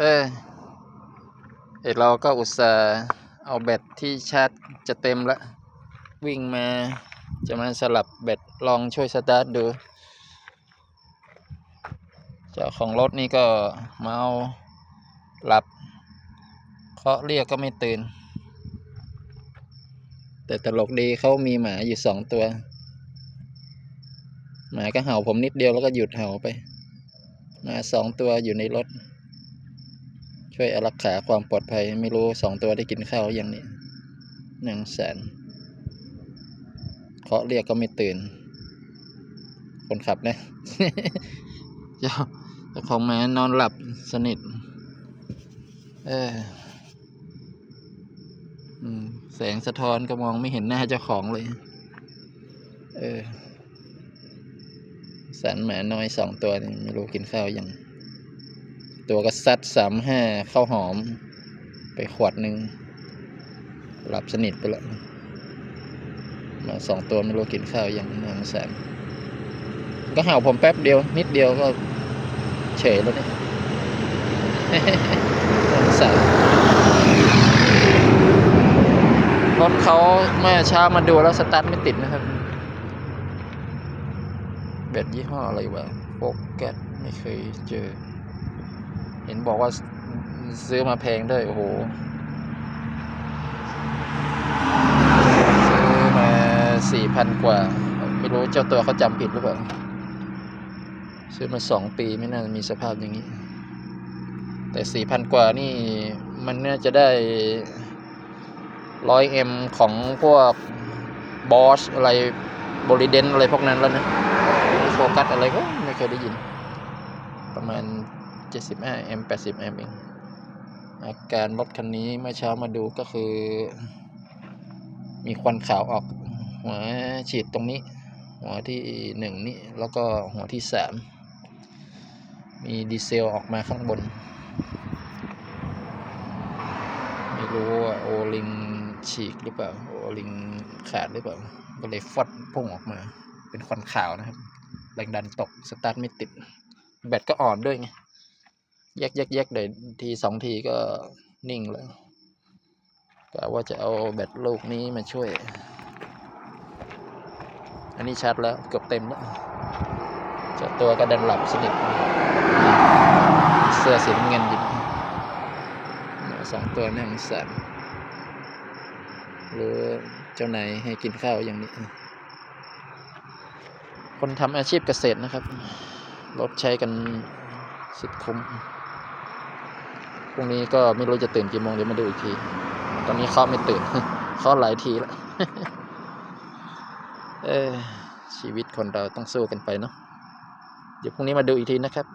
เออไอเราก็อุตส่าห์เอาแบตที่ชาร์จจะเต็มละวิ่งมาจะมาสลับแบตลองช่วยสตาร์ทดู เจ้าของรถนี่ก็เมาหลับเคาะเรียกก็ไม่ตื่น แต่ตลกดีเขามีหมาอยู่สองตัว หมาก็เห่าผมนิดเดียวแล้วก็หยุดเห่าไปหมาสองตัวอยู่ในรถ ช่วยอารักขาความปลอดภัย ไม่รู้สองตัวได้กินข้าวอยังนี่นางแสนเคาะเรียกก็ไม่ตื่น คนขับนะเจ้าเจ้าของหมานอนหลับสนิท เออแสงสะท้อนก็มองไม่เห็นหน้าเจ้าของเลย เออสันหมน้อยสองตัวไม่รู้กินข้าวยัง ตัวก็ซัดสามห้าข้าวหอม ไปขวดหนึ่งหลับสนิทไปแล้วมาสองตัวไม่รู้กินข้าวยังนางแสนก็เห่าผมแป๊บเดียว นิดเดียวก็เฉยแล้วเนี่ยนางแสนรถเขาเมื่อเช้ามาดูแล้วสตาร์ทไม่ติดนะครับแบตยี่ห้ออะไรวะโฟกัสไม่เคยเจอ เห็นบอกว่าซื้อมาแพงด้วย โอ้โห ซื้อมาสี่พันกว่า ไม่รู้เจ้าตัวเขาจำผิดหรือเปล่า ซื้อมาสองปีไม่น่าจะมีสภาพอย่างนี้ แต่สี่พันกว่านี่ มันน่าจะได้ร้อยเอ็มของพวกบอสอะไรบริเดนอะไรพวกนั้นแล้วนะ โฟกัสอะไรก็ไม่เคยได้ยิน ประมาณ 75แอมป์80แอมป์เองอาการรถคันนี้เมื่อเช้ามาดูก็คือ มีควันขาวออก หัวฉีดตรงนี้ หัวที่หนึ่งนี่แล้วก็หัวที่สามมีดีเซลออกมาข้างบน ไม่รู้ว่าโอลิงฉีกหรือเปล่า โอลิงขาดหรือเปล่า ก็เลยฟอดพุ่งออกมา เป็นควันขาวนะครับ แรงดันตก สตาร์ทไม่ติด แบตก็อ่อนด้วยไง แยกแยกแยกเดี๋ยวทีสองทีก็นิ่งแล้วกะว่าจะเอาแบตลูกนี้มาช่วย อันนี้ชาร์จแล้วเกือบเต็มแล้วเจ้าตัวก็ดันหลับสนิทเสื้อสีน้ำเงินยิบสองตัวนั่งสันหรือเจ้านายให้กินข้าวอย่างนี้ คนทำอาชีพเกษตรนะครับ รถใช้กันสุดคุ้ม พรุ่งนี้ก็ไม่รู้จะตื่นกี่โมงเดี๋ยวมาดูอีกที ตอนนี้เขาไม่ตื่นเขาหลายทีแล้วเออชีวิตคนเราต้องสู้กันไปเนาะเดี๋ยวพรุ่งนี้มาดูอีกทีนะครับ